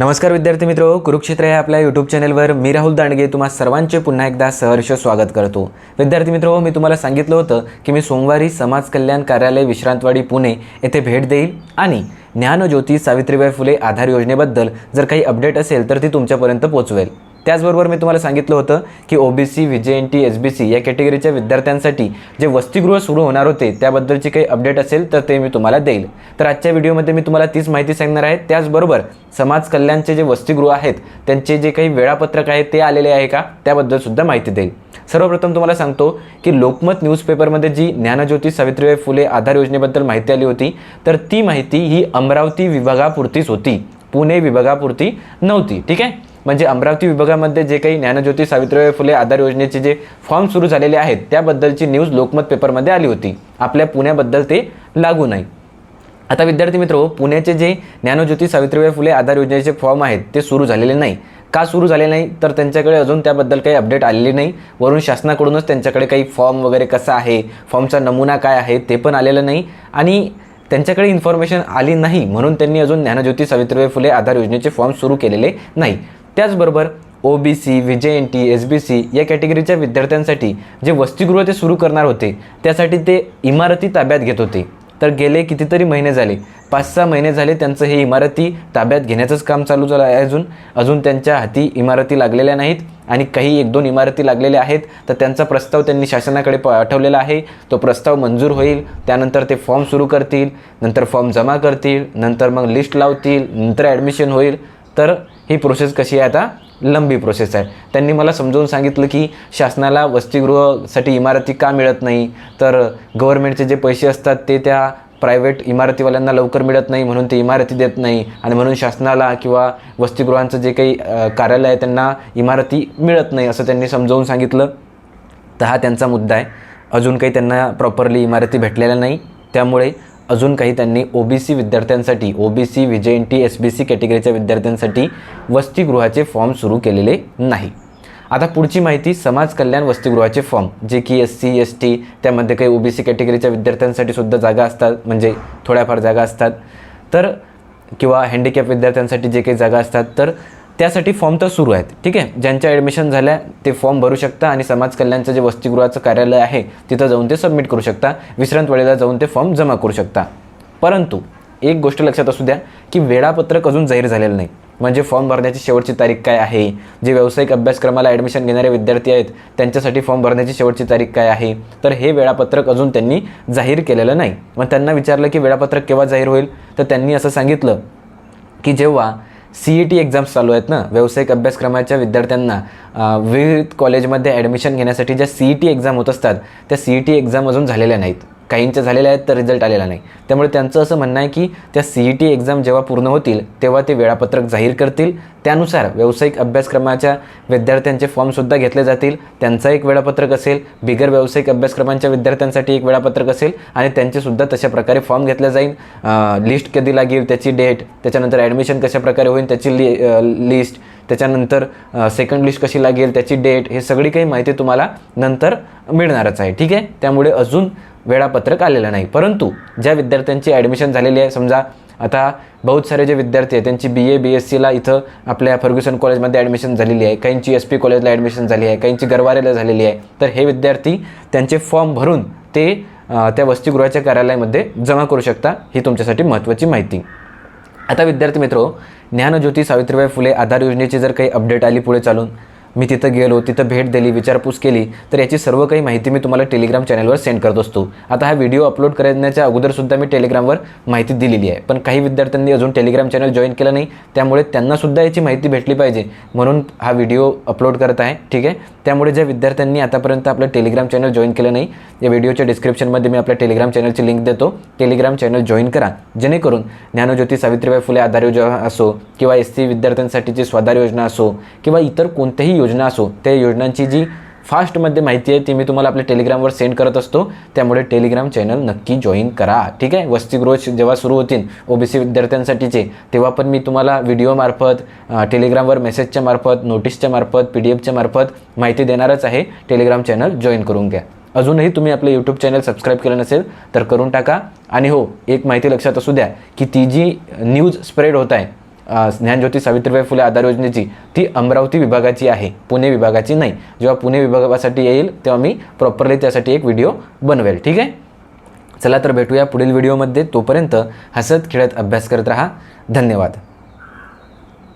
नमस्कार विद्यार्थी मित्र कुरुक्षेत्र या आपल्या यूट्यूब चॅनलवर मी राहुल दांडगे तुम्हा सर्वांचे पुन्हा एकदा सहर्ष स्वागत करतो. विद्यार्थी मित्र मी तुम्हाला सांगितलं होतं की मी सोमवारी समाज कल्याण कार्यालय विश्रांतवाडी पुणे येथे भेट देईल आणि ज्ञानज्योती सावित्रीबाई फुले आधार योजनेबद्दल जर काही अपडेट असेल तर ती तुमच्यापर्यंत पोचवेल. त्याचबरोबर मी तुम्हाला सांगितलं होतं की OBC V J N T S B C या कॅटेगरीच्या विद्यार्थ्यांसाठी जे वसतिगृह सुरू होणार होते त्याबद्दलची काही अपडेट असेल तर ते मी तुम्हाला देईल. तर आजच्या व्हिडिओमध्ये मी तुम्हाला तीच माहिती सांगणार आहे. त्याचबरोबर समाज कल्याणचे जे वसतिगृह आहेत त्यांचे जे काही वेळापत्रक आहे ते आलेले आहे का? त्याबद्दल सुद्धा माहिती देईल. सर्वप्रथम तुम्हाला सांगतो की लोकमत न्यूजपेपरमध्ये जी ज्ञानज्योती सावित्रीबाई फुले आधार योजनेबद्दल माहिती आली होती तर ती माहिती ही अमरावती विभागापुरतीच होती. पुणे विभागापुरती नव्हती. ठीक आहे? म्हणजे अमरावती विभागामध्ये जे काही ज्ञानज्योती सावित्रीबाई फुले आधार योजनेचे जे फॉर्म सुरू झालेले आहेत त्याबद्दलची न्यूज लोकमत पेपरमध्ये आली होती. आपल्या पुण्याबद्दल ते लागू नाही. आता विद्यार्थी मित्र पुण्याचे जे ज्ञानज्योती सावित्रीबाई फुले आधार योजनेचे फॉर्म आहेत ते सुरू झालेले नाही. का सुरू झाले नाही? तर त्यांच्याकडे अजून त्याबद्दल काही अपडेट आलेली नाही. वरून शासनाकडूनच त्यांच्याकडे काही फॉर्म वगैरे कसा आहे फॉर्मचा नमुना काय आहे ते पण आलेलं नाही. आणि त्यांच्याकडे इन्फॉर्मेशन आली नाही म्हणून त्यांनी अजून ज्ञानज्योती सावित्रीबाई फुले आधार योजनेचे फॉर्म सुरू केलेले नाही. त्याचबरोबर O B C V J N T S B C या कॅटेगरीच्या विद्यार्थ्यांसाठी जे वसतिगृह ते सुरू करणार होते त्यासाठी ते इमारती ताब्यात घेत होते. तर गेले कितीतरी महिने झाले. पाच सहा महिने झाले त्यांचं हे इमारती ताब्यात घेण्याचंच काम चालू झालं आहे अजून. अजून त्यांच्या हाती इमारती लागलेल्या नाहीत आणि काही एक दोन इमारती लागलेल्या आहेत. तर त्यांचा प्रस्ताव त्यांनी शासनाकडे पाठवलेला आहे. तो प्रस्ताव मंजूर होईल. त्यानंतर ते फॉर्म सुरू करतील. नंतर फॉर्म जमा करतील. नंतर मग लिस्ट लावतील. नंतर ॲडमिशन होईल. तर ही प्रोसेस कशी आहे आता? लंबी प्रोसेस आहे. त्यांनी मला समजावून सांगितलं की शासनाला वसतिगृहासाठी इमारती का मिळत नाही? तर गव्हर्नमेंटचे जे पैसे असतात ते त्या प्रायव्हेट इमारतीवाल्यांना लवकर मिळत नाही म्हणून ते इमारती देत नाही. आणि म्हणून शासनाला किंवा वसतिगृहांचं जे काही कार्यालय आहे त्यांना इमारती मिळत नाही असं त्यांनी समजावून सांगितलं. तर हा त्यांचा मुद्दा आहे. अजून काही त्यांना प्रॉपरली इमारती भेटलेल्या नाही. त्यामुळे अजून काही त्यांनी ओ बी सी विद्यार्थ्यांसाठी O B C V N T S B C कॅटेगरीच्या विद्यार्थ्यांसाठी वसतिगृहाचे फॉर्म सुरू केलेले नाही. आता पुढची माहिती समाज कल्याण वसतिगृहाचे फॉर्म जे की एस सी एस टी त्यामध्ये काही ओ बी सी कॅटेगरीच्या विद्यार्थ्यांसाठी सुद्धा जागा असतात म्हणजे थोड्याफार जागा असतात. तर किंवा हँडिकॅप विद्यार्थ्यांसाठी जे काही जागा असतात तर त्यासाठी फॉर्म तर सुरू आहेत. ठीक आहे? ज्यांच्या ॲडमिशन झाल्या ते फॉर्म भरू शकता आणि समाज कल्याणचं जे वसतिगृहाचं कार्यालय आहे तिथं जाऊन ते सबमिट करू शकता. विश्रांत वेळेला जाऊन ते फॉर्म जमा करू शकता. परंतु एक गोष्ट लक्षात असू द्या की वेळापत्रक अजून जाहीर झालेलं नाही. म्हणजे फॉर्म भरण्याची शेवटची तारीख काय आहे? जे व्यावसायिक अभ्यासक्रमाला ॲडमिशन घेणारे विद्यार्थी आहेत त्यांच्यासाठी फॉर्म भरण्याची शेवटची तारीख काय आहे? तर हे वेळापत्रक अजून त्यांनी जाहीर केलेलं नाही. मग त्यांना विचारलं की वेळापत्रक केव्हा जाहीर होईल? तर त्यांनी असं सांगितलं की जेव्हा सी ई टी एक्झाम्स चालू आहेत ना? व्यावसायिक अभ्यासक्रमाच्या विद्यार्थ्यांना विविध कॉलेजमध्ये ॲडमिशन घेण्यासाठी ज्या सी ई टी एक्झाम होत असतात त्या सी ई टी एक्झाम अजून झालेल्या नाहीत. काहींच्या झालेल्या आहेत तर रिझल्ट आलेला नाही. त्यामुळे त्यांचं असं म्हणणं आहे की त्या सी ई टी एक्झाम जेव्हा पूर्ण होतील तेव्हा ते वेळापत्रक जाहीर करतील. त्यानुसार व्यावसायिक अभ्यासक्रमाच्या विद्यार्थ्यांचे फॉर्मसुद्धा घेतले जातील. त्यांचं एक वेळापत्रक असेल बिगर व्यावसायिक अभ्यासक्रमांच्या विद्यार्थ्यांसाठी एक वेळापत्रक असेल आणि त्यांचेसुद्धा तशा प्रकारे फॉर्म घेतला जाईल. लिस्ट कधी लागेल त्याची डेट त्याच्यानंतर ॲडमिशन कशाप्रकारे होईल त्याची लि लिस्ट त्याच्यानंतर सेकंड लिस्ट कशी लागेल त्याची डेट हे सगळी काही माहिती तुम्हाला नंतर मिळणारच आहे. ठीक आहे? त्यामुळे अजून वेळापत्रक आलेलं नाही. परंतु ज्या विद्यार्थ्यांची ॲडमिशन झालेली आहे समजा आता बहुत सारे जे विद्यार्थी आहेत त्यांची बी ए बी एस सीला इथं आपल्या फर्ग्युसन कॉलेजमध्ये ॲडमिशन झालेली आहे. काहींची एस पी कॉलेजला ॲडमिशन झाली आहे काहींची गरवारेला झालेली आहे. तर हे विद्यार्थी त्यांचे फॉर्म भरून ते त्या वसतिगृहाच्या कार्यालयामध्ये जमा करू शकता ही तुमच्यासाठी महत्त्वाची माहिती. आता विद्यार्थी मित्र ज्ञानज्योती सावित्रीबाई फुले आधार योजनेची जर काही अपडेट आली पुढे चालून मी तिथं गेलो तिथं भेट दिली विचारपूस केली तर याची सर्व काही माहिती मी तुम्हाला टेलिग्राम चॅनलवर सेंड करत असतो. आता हा व्हिडिओ अपलोड करण्याच्या अगोदरसुद्धा मी टेलिग्रामवर माहिती दिलेली आहे. पण काही विद्यार्थ्यांनी अजून टेलिग्राम चॅनल जॉईन केलं नाही त्यामुळे त्यांनासुद्धा याची माहिती भेटली पाहिजे म्हणून हा व्हिडिओ अपलोड करत आहे. ठीक आहे? त्यामुळे ज्या विद्यार्थ्यांनी आतापर्यंत आपलं टेलिग्राम चॅनल जॉईन केलं नाही या व्हिडिओच्या डिस्क्रिप्शनमध्ये मी आपल्या टेलिग्राम चॅनलची लिंक देतो. टेलिग्राम चॅनल जॉईन करा. जेणेकरून ज्ञानज्योती सावित्रीबाई फुले आधार योजना असो किंवा एस सी विद्यार्थ्यांसाठीची स्वाधार योजना असो किंवा इतर कोणत्याही योजना असो त्या योजनांची जी फास्टमध्ये माहिती आहे ती मी तुम्हाला आपल्या टेलिग्रामवर सेंड करत असतो. त्यामुळे टेलिग्राम चॅनल नक्की जॉईन करा. ठीक आहे? वसतिगृह जेव्हा सुरू होतील ओबीसी विद्यार्थ्यांसाठीचे तेव्हा पण मी तुम्हाला व्हिडिओमार्फत टेलिग्रामवर मेसेजच्या मार्फत नोटीसच्या मार्फत पी डी एफच्या मार्फत माहिती देणारच आहे. टेलिग्राम चॅनल जॉईन करून घ्या. अजूनही तुम्ही आपलं यूट्यूब चॅनल सबस्क्राईब केलं नसेल तर करून टाका. आणि हो एक माहिती लक्षात असू द्या की ती जी न्यूज स्प्रेड होत आहे ज्ञानज्योती सावित्रीबाई फुले आधार योजनेची ती अमरावती विभागाची आहे पुणे विभागाची नाही. जेव्हा पुणे विभागासाठी येईल तेव्हा मी प्रॉपरली त्यासाठी एक व्हिडिओ बनवेल. ठीक आहे? चला तर भेटूया पुढील व्हिडिओमध्ये तोपर्यंत हसत खेळत अभ्यास करत राहा. धन्यवाद.